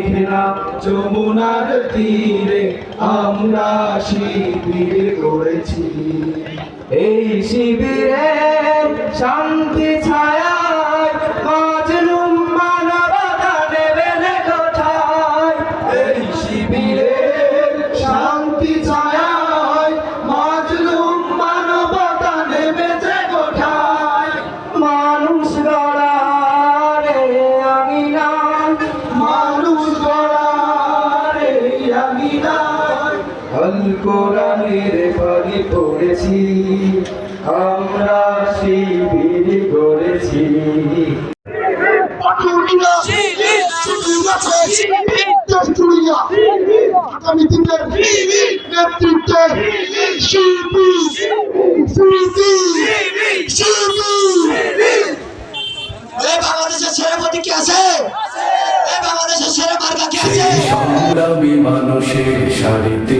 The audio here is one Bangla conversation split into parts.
মেঘনা যমুনার তীরে আমরা শিবির করেছি। এই শিবিরে আল কোরআনের পড়েছি। আমরা শিবির করেছি। পাটুরিয়া শুধু গেছে দেশজুড়িয়া আগামী দিনের নেতৃত্বে শিল্পী শিল্পী শিল্পী এ বাংলাদেশের সেনাপতি কে আছে এ বাংলাদেশের সেনা মার্কা কে আছে সংগ্রামী মানুষের সারিতে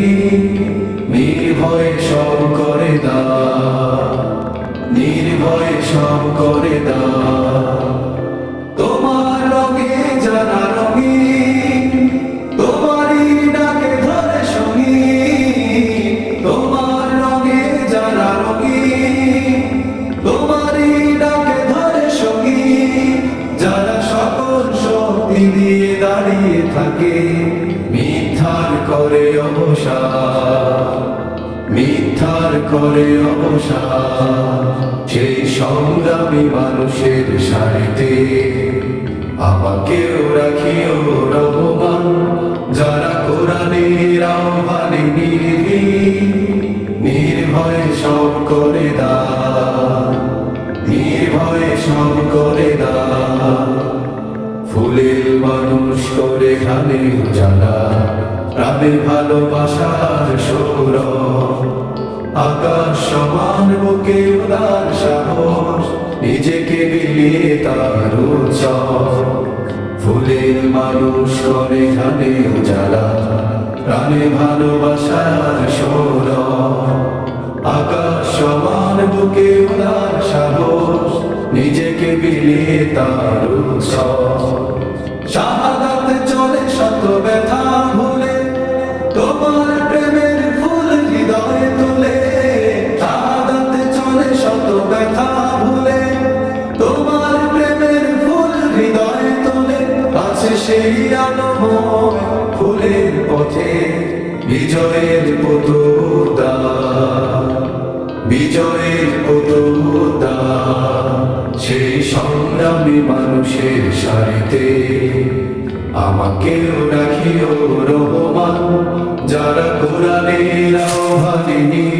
করে তোমার রঙে রঙি তোমারই ডাকে ধরে সঙ্গী তোমার রঙে রঙি তোমারই ডাকে ধরে সঙ্গী যারা সকল শক্তি দিয়ে দাঁড়িয়ে থাকে, মিথ্যার করে অবসান মিথ্যার করে অবসান সেই সংগ্রামী মানুষের সারিতে। আমাকেও রাখিও রহমান, যারা কোরআনের আহ্বানে নির্ভীক, নির্ভয় সব করে দান, নির্ভয়ে সব করে দান। ফুলের মানুষ করে খানে জানা প্রাণে ভালোবাসার সৌর আকাশ সমান বুকে উদার সাহস নিজেকে বিলিয়ে তার ফুলের মানুষ করে খানে উজালা, প্রাণে ভালোবাসার সৌর আকাশ সমান বুকে উদার সাহস, নিজেকে বিলিয়ে তার শাহাদাত চলে শত ব্যথা ভুলে, তোমার প্রেমের ফুল তুলে। শাহাদাত চলে শত ব্যথা সেই আলোময় ফুলের পথে বিজয়ের পতুদা বিজয়ের পতুদা সেই সংগ্রামী মানুষের সারিতে আমাকেও রাখিও রহমান, যারা কোরআনের আহ্বানে